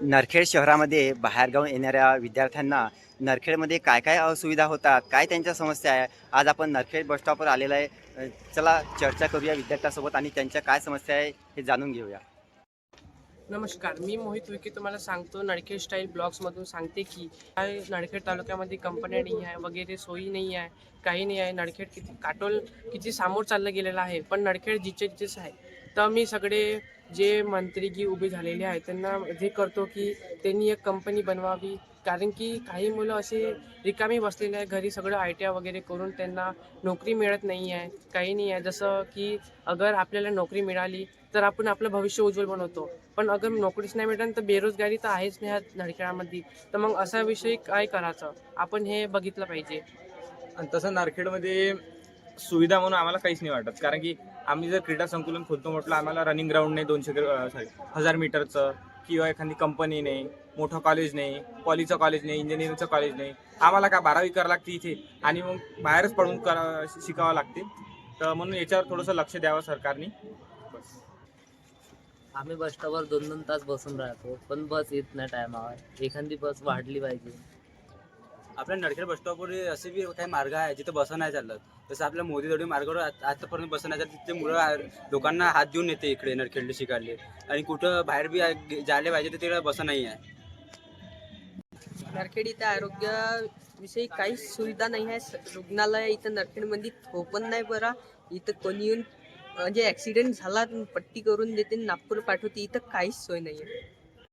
नरखेड शहरामध्ये बाहेरगावून येणाऱ्या विद्यार्थ्यांना नरखेडमध्ये काय काय असुविधा होतात? काय त्यांच्या समस्या आहे? आज आपण नरखेड बस स्टॉपवर आलेला आहे. चला चर्चा करूया विद्यार्थ्यासोबत आणि त्यांच्या काय समस्या आहे हे जाणून घेऊया. नमस्कार मी मोहित विके तुम्हाला सांगतो. नडखेड स्टाईल ब्लॉग्समधून सांगते की काय नडखेड तालुक्यामध्ये कंपन्या नाही आहे वगैरे सोयी नाही आहे काही नाही आहे. नडखेड किती काटोल किती सामोर चाललं गेलेलं आहे पण नडखेड जिचे जिचेच आहे. तर मी सगळे जे मंत्री की उभे झालेले आहेत त्यांना हे करतो की त्यांनी एक कंपनी बनवावी. कारण की काही मुलं असे रिकामी बसलेले आहे घरी सगळं आय टी आय वगैरे करून त्यांना नोकरी मिळत नाही आहे काही नाही आहे. जसं की अगर आपल्याला नोकरी मिळाली तर आपण आपलं भविष्य उज्ज्वल बनवतो. पण अगर नोकरीच नाही भेटन तर बेरोजगारी तर आहेच नाही ह्या नारखेडामध्ये तर मग असा विषय काय करायचं? आपण हे बघितलं पाहिजे. आणि तसं नारखेडमध्ये सुविधा म्हणून आम्हाला काहीच नाही वाटत. कारण की आम्ही जर क्रीडा संकुलन खोदतो म्हटलं आम्हाला रनिंग ग्राउंड नाही दोनशे सॉरी हजार मीटरचं किंवा एखादी कंपनी नाही मोठं कॉलेज नाही पॉलीचं कॉलेज नाही इंजिनिअरिंगचं कॉलेज नाही. आम्हाला का बारावी करावं लागते इथे? आणि मग बाहेरच पडून करा शिकावं लागते. तर म्हणून याच्यावर थोडंसं लक्ष द्यावं सरकारने. बस. आम्ही बस स्टॉपवर दोन दोन तास बसून राहतो पण बस येत नाही टायमावर एखादी बस वाढली पाहिजे. आपल्या नडखेड बस स्टॉपवर असे बी काही मार्ग आहे जिथे बसं नाही चालत. जसं आपल्या मोदी दडी मार्गावर आत- आतापर्यंत बसं नाही चालत तिथे मुलं आ- लोकांना हात देऊन येते इकडे नडखेडले शिकायले. आणि कुठं बाहेर बी आ- जायला पाहिजे तर तिकडे बसं नाही आहे. नरखेड इथं आरोग्याविषयी काहीच सुविधा नाही आहे. स- रुग्णालय इथं नरखेडमध्ये थो पण नाही बरा. इथं कोणी येऊन म्हणजे ॲक्सिडेंट झाला पट्टी करून देते नागपूर पाठवते इथं काहीच सोय नाही आहे.